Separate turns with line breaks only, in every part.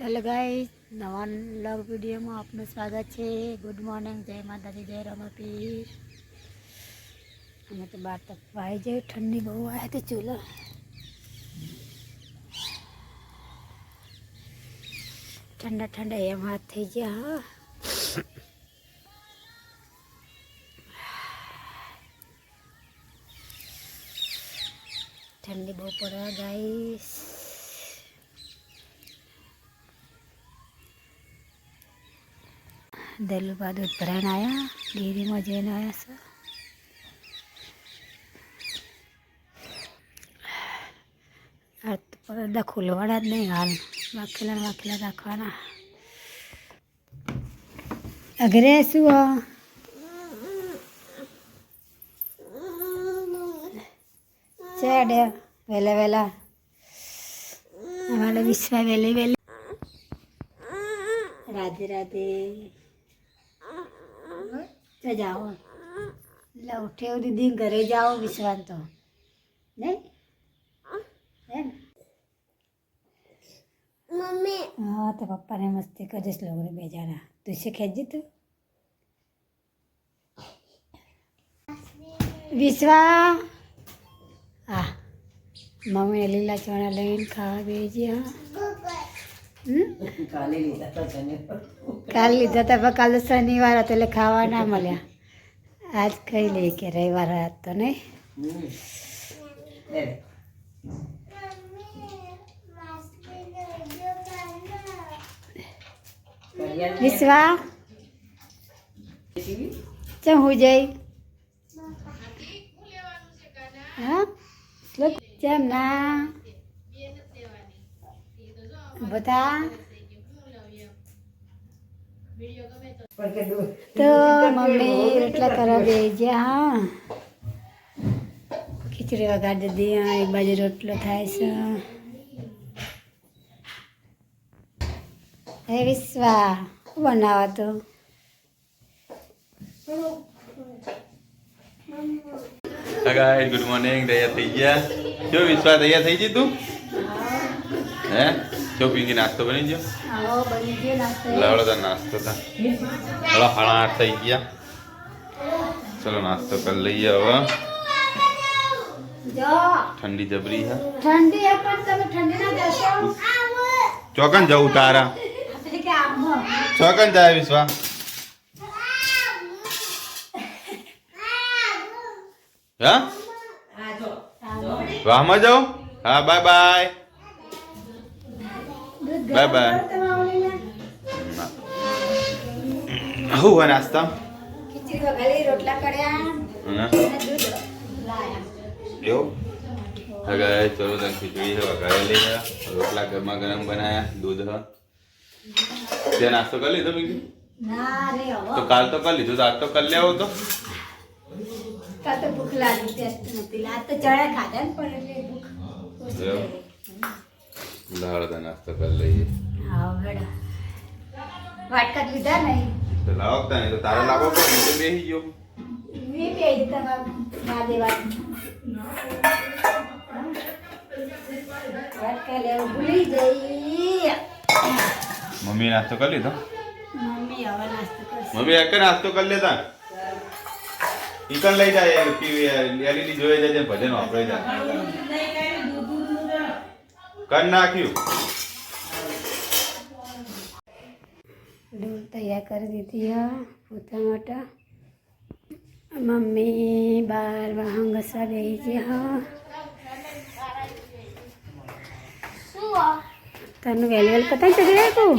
Hello ગાઈ નવા લવ વિડીયોમાં આપનું સ્વાગત છે. ગુડ મોર્નિંગ જય માતાજી, જય રમાપી અમે તો બાર તક ભાઈ જાય ઠંડી બહુ આવે તો ચૂલો. ઠંડા ઠંડા એમ હાથ થઈ ગયા, હા. ઠંડી બહુ પડે, ગાઈસ. દલુબા દૂધ ભરાઈને આવ્યા ડેરીમાં જઈને આવ્યા છે પડદા ખોલવાના જ નહીં હાલ. વાકેલા ને વાકેલા રાખવાના. અઘરે શું? ચેડ વહેલા વહેલા. અમારે વિશ્વા વહેલી વહેલી. રાધે રાધે. તો જાઓ એટલે ઉઠે દીદી ઘરે જાઓ વિશ્વાસ તો. નહીં? હે ને? હા તો પપ્પાને મસ્તી કરજે લોકો બે જણા. તું છે ખેંચી તું? વિશ્વા હા. મમ્મીને લીલા ચણા લઈને ખાવા હમ કાલ લીધા હતા કાલે શનિવાર હતો એટલે ખાવા ના મળ્યા. આજ કહી લઈએ કે રવિવાર હતો નહીં. વિશ્વા? ચમ હું જઈ હા? ચમ ના? બધા તો મમ્મી રોટલા કરવા બે હા. ખીચડી વગાડી દીધી હા એક બાજુ રોટલો થાય છે. હે વિશ્વા શું બનાવો તો?
ગાય ગુડ મોર્નિંગ તૈયાર થઈ ગયા. જો વિશ્વા તૈયાર થઈ ગઈ તું? હે? જો પીંકી નાસ્તો બની ગયો? લાવડો તા નાસ્તો તા. હળો સાડા આઠ થઈ ગયા. ચલો નાસ્તો કરી લઈએ હવે. ઠંડી જબરી છે
ઠંડી એ પણ તમે ઠંડી ના જશો
ચોકન જવું તારા?
હો.
ચોકન જાય વિશ્વા હા? વાહમાં જાઓ? હા બાય બાય બાય બાય. હું હોય નાસ્તા?
ખીચડી વઘારી રોટલા કર્યા.
હા
અને દૂધ લાયા.
એવું? હા ચલો તને ખીચડી છે વઘારેલી છે રોટલા ગરમા ગરમ બનાયા દૂધ હ. તે નાસ્તો કરી લીધો
રે
તો કાલ તો કરી લીધો તો આજ તો કરી લેવો તો.
કાલ તો ભૂખ લાગી ટેસ્ટ નથી. આજ તો ચણા ખાધા ને પણ એટલે ભૂખ
લાવડો નાસ્તો કરી લઈએ.
હા વેડા વાટકા લીધા નહીં
તો લાવતા નહીં તો તારે લાવો પડે હું તો બેસી ગયો?
મેં બે તમારા ના દેવા. વાટકા લેવું ભૂલી જઈ.
મમ્મી નાસ્તો કરી લીધો?
મમ્મી હવે નાસ્તો કરશે.
મમ્મી એક નાસ્તો કરી લેતા? ઈકન લઈ જાય? એલઈડી જોઈ જાય ભજન વાપરે જાય કર નાખ્યું.
દૂધ તૈયાર કરી દીધી પોતા માટે. મમ્મી બાર વાહન ઘસવા બેસી છે, હા. તને વેલ વેલ પતંગ ચગડ્યા તું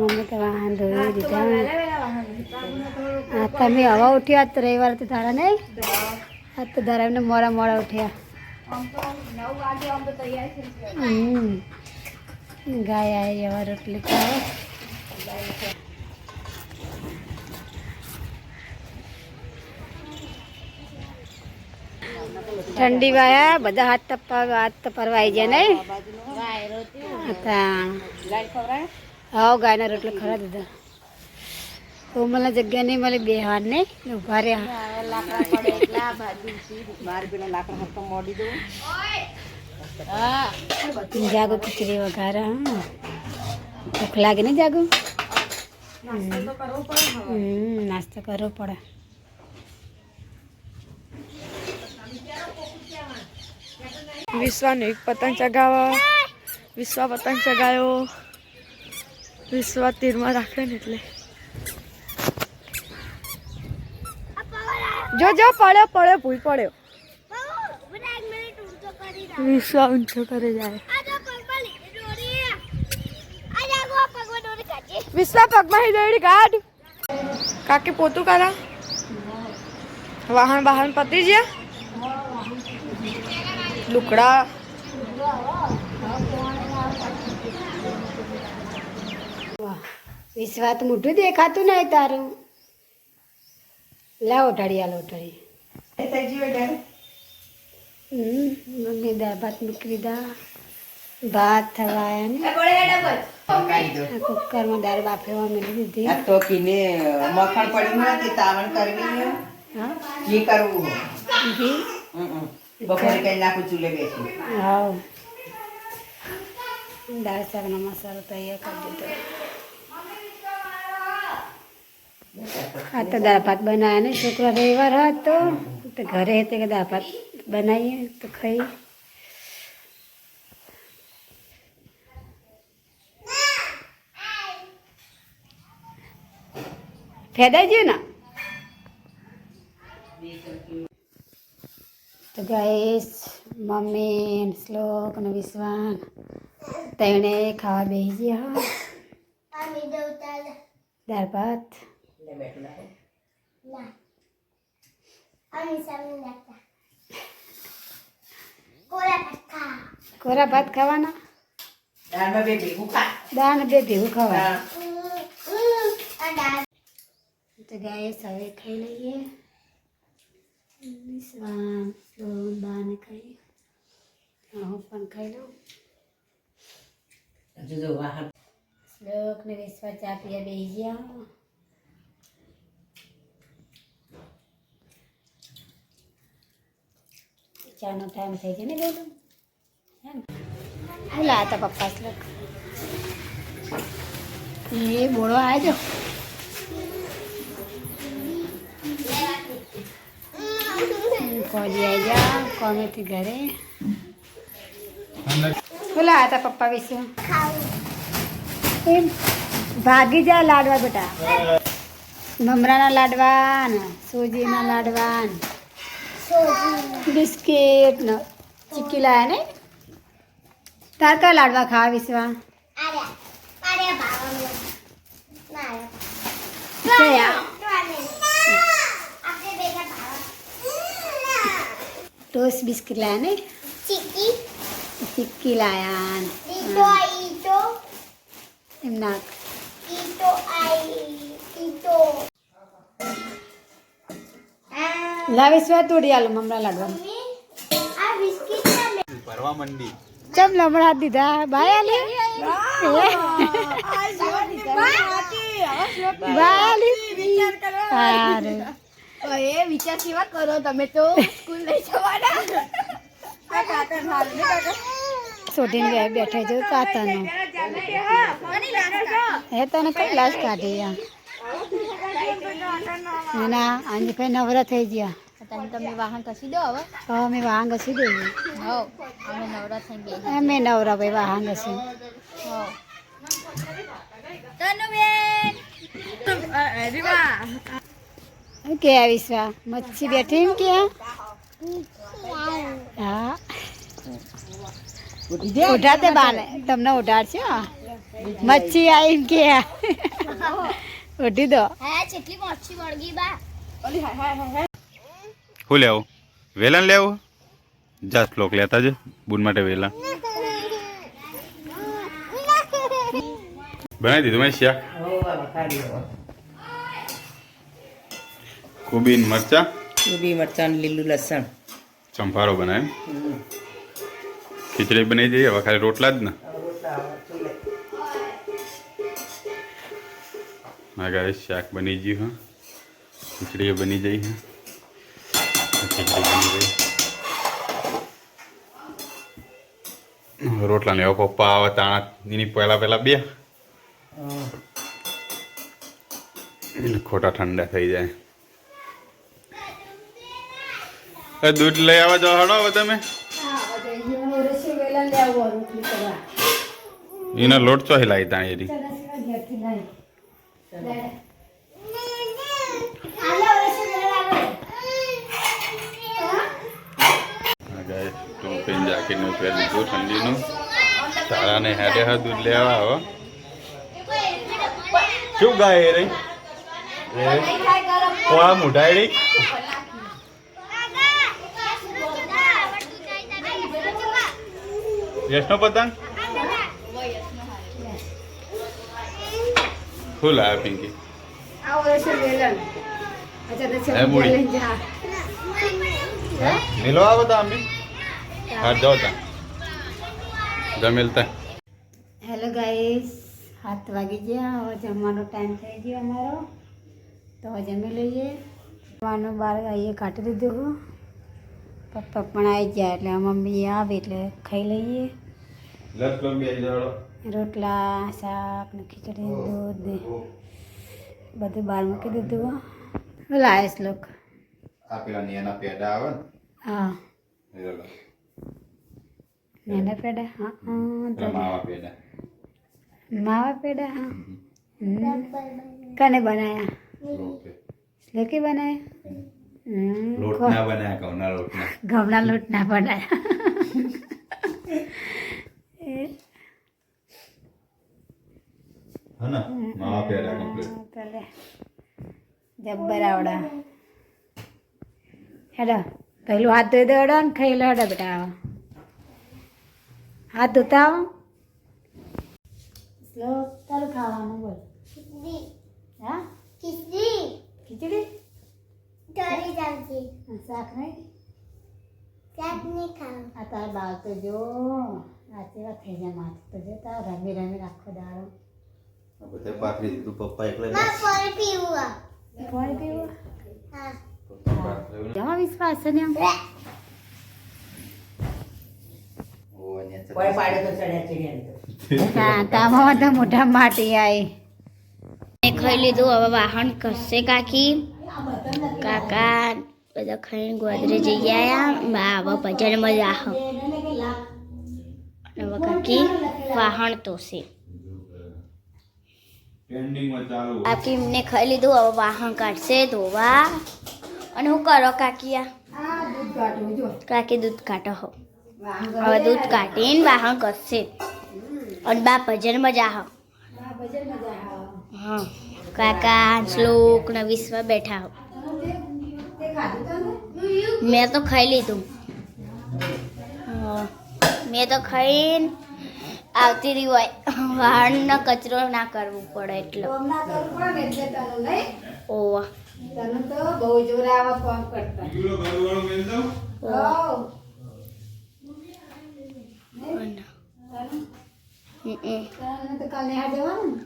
મમ્મી તો વાહન ધોઈ દીધા. તમે હવા ઉઠ્યા રવિવાર તો ધારા નહીં? હા તો ધરાવીને મોડા મોડા ઉઠ્યા. ગાય. આવી હવે રોટલી ખાવા. ઠંડી વાયા બધા હાથ તપા હાથ તપરવાઈ જાય નહીં હતા. હા ગાયના રોટલા ખરા દીધા. મને જગ્યા નહીં મળે બે હાર નહીં ઊભા રહ્યા. જાગો, ખીચડી વઘારા ભૂખ લાગે ને જાગો? નાસ્તો કરવો પડે.
વિશ્વાને એક પતંગ ચગાવવા વિશ્વા પતંગ ચગાવ્યો વિશ્વા તીરમાં રાખે ને એટલે. જો જો પડ્યો પડ્યો ભૂલ પડ્યો. વિશ્વા ઊંચો કરે જાય. વિશ્વા પગમાં હિદોડી કાઢ કાકી પોતું કરા? વાહન વાહન પતી ગયા લુકડા
વાહ વિશ્વાસ મોટું દેખાતું નહીં તારું. લાવો ઢળી આ ઢળી હમ મમ્મી દાળ ભાત મૂકી દીધા. ભાત થવાયા ને કુકરમાં દાળ બાફેવા મેળી દીધી
તો કીને મખણ પડી નથી તાવણ કરવી.
હા?
ઘી કરવું
ઘી?
હમ. બપોરે કઈ નાખું ચૂલે બેસી.
હાવ દાળ શાકનો મસાલો તૈયાર કરી દીધો. આ તો દાળ ભાત બનાવ્યા ને છોકરો રવિવાર હતો તો ઘરે હતી કે દાળ ભાત બનાવીએ તો ખાઈ. ફેદાઈ ગયું ને? તો ગાઈશ મમ્મી શ્લોક અને વિશ્વાન તેણે ખાવા બેસી ગયા. દાળ ભાત કોરા ભાત ખાવાના?
દાળમાં બે ભેગું ખા
દાળ બે ભેગું ખાવા તો ગાય હવે ખાઈ લઈએ. બાને ખાઈ. હું પણ ખાઈ લઉં. શ્લોક ને વિશ્વાસ પીવા બેસી ગયા. ચાનો ટાઈમ થઈ ગયો ને ગયેલો બોલા હતા પપ્પા શ્લોક એ બોળો આવજો કોજી આવી જા કોમેથી ઘરે? બોલા હતા પપ્પા વિશે. એમ ભાગી જા લાડવા બેટા. મમરાના લાડવા ને સોજીના લાડવા ને બિસ્કિટ નો ચીકી લાયા ને તાર કયા લાડવા ખાવા વિશ્વા ટોસ બિસ્કિટ લાયા ને ચીકી લાયા એમ નાખ લાવી સ્વા તોડી આલો મમરા લાડવા
ભરવા મંડી
ચમ લમણા દીધા બાય આલે બાય આલે હારે
એ વિચાર કેવા કરો તમે તો સ્કૂલ લઈ જવાના
સોટીને બે બેઠે જો કાતાનો હે તને કઈ લાશ કાઢી યા ના આજે ભાઈ નવરા થઈ ગયા.
તમે વાહન દો હવે.
અમે વાહન ઘસી દઈએ.
હો અમે નવરા થઈ બે
અમે નવરા ભાઈ વાહન ઘસી. કે વિશ્વા મચ્છી બેઠી એમ કે? હા. ઉઠાતે બાને. તમને ઉઠાડશે મચ્છી આવી કે. ઉઠી દો
હે કેટલી મચ્છી વળગી બા.
શું લેવું? વેલણ લેવું? જા શ્લોક લેતા જ. બુન માટે વેલણ બનાવી દીધું મેં શાક.
હો, મરચા.
કોબીન મરચા
મરચાં ને લીલું લસણ.
ચંપારો બનાવ્યો. ખીચડી બનાવી દઈએ હવે ખાલી રોટલા જ ને. મારા શાક બની ગયું હા ખીચડી બની જઈ હા ખીચડી બની ગઈ રોટલા ને પપ્પા આવે તાણા એની પહેલા પહેલા બે ખોટા ઠંડા થઈ જાય દૂધ લઈ આવવા જાઓ હડો તમે એનો લોટ ચો હિલાવી તા ટોપીન જાકીટનું પહેરી લીધું ઠંડીનું. હા દૂધ લેવા આવો શું ગાય કોળા મુઢાયડી? યશનો પતંગ? ફૂલ આવ્યા પિંકી
આવો રસી વેલણ અચ્છા રસી
હે, મૂડી.
લઈને જા
मिलो आ बता अम्मी हाथ जाओ ता जा मिलता
હેલો ગાઈસ સાત વાગી ગયા હવે જમવાનો ટાઈમ થઈ ગયો અમારો તો હવે જમી લઈએ જમવાનું બાર અહીંયા કાઢી દીધું હું પપ્પા પણ આવી ગયા એટલે મમ્મી આવે એટલે ખાઈ લઈએ
लत लोग भी जाओ
રોટલા શાક ને ખીચડી દૂધ ને બધું બહાર મૂકી દીધું હો. લોક.
આ પેલા નેના પેડા આવે ને? હા.
નેના પેડા? હા
પેલા માવા પેડા.
માવા પેડા હા. કને બનાયા? લેકી બનાયા? હમ,
લોટ બનાયા ઘઉંના લોટના.
ઘઉંના લોટના બનાયા એ
હા ને માવા પેડા કમ્પ્લીટ
પેલે જબ્બર આવડા. હેડો પહેલું હાથ ધોઈ દો હેડો ને ખાઈ बेटा હેડો બેટા આવો. હાથ ધોતા આવો સ્લો તારું ખાવાનું બોલ. હા? ખીચડી. હા, શાક નહીં? આ તાર બાળ તો જો આથી વાત થઈ જાય માથું તો જો તાર રમી રમી રાખો દાડો.
બધા પાથરી દીધું પપ્પા એકલા
પાણી પીવું જમા વિશ્વાસ છે ને આમ
કોઈ પાડે તો ચડ્યા ચડ્યા
હા મોઢા માટી આવી
મેં ખાઈ લીધું હવે વાહન કરશે કાકી કાકા બધા ખાઈને ગોદરે જઈ ગયા હવે ભજન મજા આવ કાકી વાહણ તોશે
ટ્રેન્ડિંગમાં
એમને ખાઈ લીધું, હવે વાહન કાઢશે, ધોવા. અને હું કરો કાકી આ
આ દૂધ કાઢવું જો
કાકી દૂધ કાઢો, હો. હવે દૂધ કાઢીને વાહન કરશે. અને બા મજા
હો.
હા કાકા શ્લોક ને વિશ્વ બેઠા હો. મેં તો ખાઈ લીધું. મેં તો ખાઈને આવતી રહી હોય વાળનો કચરો ના કરવો પડે એટલે
કોમ ના કરવું પડે ને એટલે તને નહીં
ઓવા
તને તો બહુ જોર આવે કોમ કરતા
કિલો ઘર વાળું મેલ દઉં
હોવ.
હમ.
તને તો કાલ નેહાળ જવાનું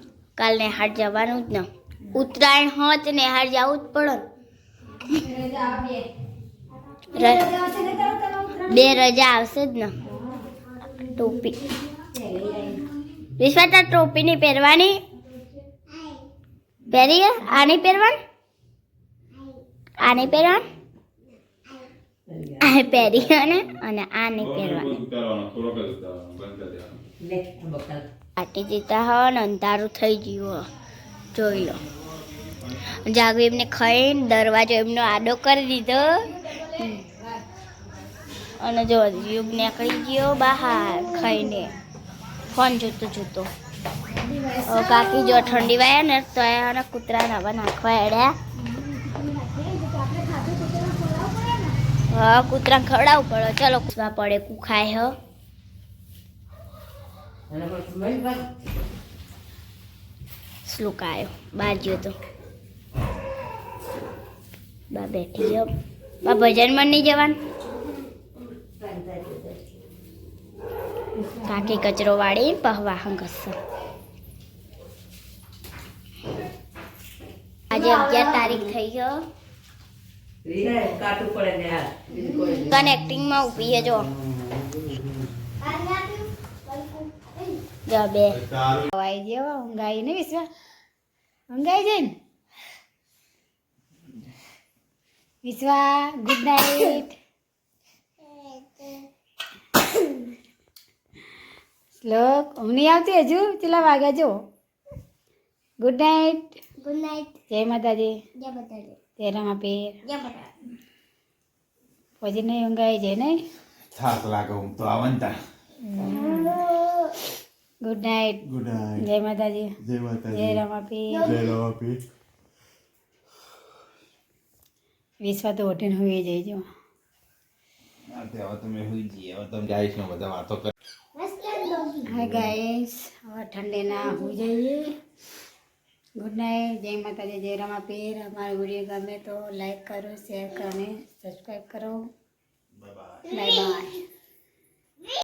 નેહાર જવાનું જ ને ઉત્તરાયણ હોત નેહાર જવું જ પડે ને.
બે. રજા આવશે ને
જ ને ટોપી. વિશ્વા તાર ટોપી નહીં પહેરવાની? પહેરી આની પહેરવાની? આની પહેરવાની? પહેરી અને આ નહીં પહેરવાની. આટી દીધા હો ને અંધારું થઈ ગયું જોઈ લો. જાગુ એમને ખાઈને દરવાજો એમનો આડો કરી દીધો. અને જો યુગ નીકળી ગયો બહાર ખાઈને. ફોન જોતો જોતો. કાકી જો ઠંડી વાય ને તો એના કૂતરા નવા નાખવા એડ્યા. હા કૂતરા ખવડાવવું પડે. ચલો કૂતરા પડે કુખાય હ.
બસ
બહાર ગયો તો. બા બેઠી બા ભજનમાં નહીં જવાનું? કાકી કચરો વાળી પહવા હંગશે. આજે અગિયાર તારીખ થઈ ગયો. કનેક્ટિંગમાં ઊભી છે જો બે.
આવી ગયો ઊંઘાઈ ને વિશ્વા. ઊંઘાઈ જાય ને વિશ્વા ગુડ નાઇટ શ્લોક. ઊંઘ નહીં આવતી હજુ? ચેલા વાગ્યા જો? ગુડ નાઇટ
ગુડ નાઇટ
જય માતાજી.
જય માતાજી.
જય રામાપીર
જય બતાડે
પછી નહીં ઊંઘાઈ જાય નહીં?
થાક લાગે હું તો આવંતા
ગુડ નાઇટ
ગુડ નાઇટ
જય માતાજી.
જય
જય
રામ
રામાપીર
જય રામાપી
વિશ્વા તો હોટેલ હોઈ જાય જો.
હવે તમે હોઈ જઈએ. હવે તમે ગાઈશ ને બધા વાતો કર.
હાય ગાઈસ હવે ઠંડીના હોઈ જઈએ ગુડ નાઇટ જય માતાજી જય રામાપીર અમારો વીડિયો ગમે તો લાઈક કરો શેર કરો અને સબસ્ક્રાઈબ કરો બાય બાય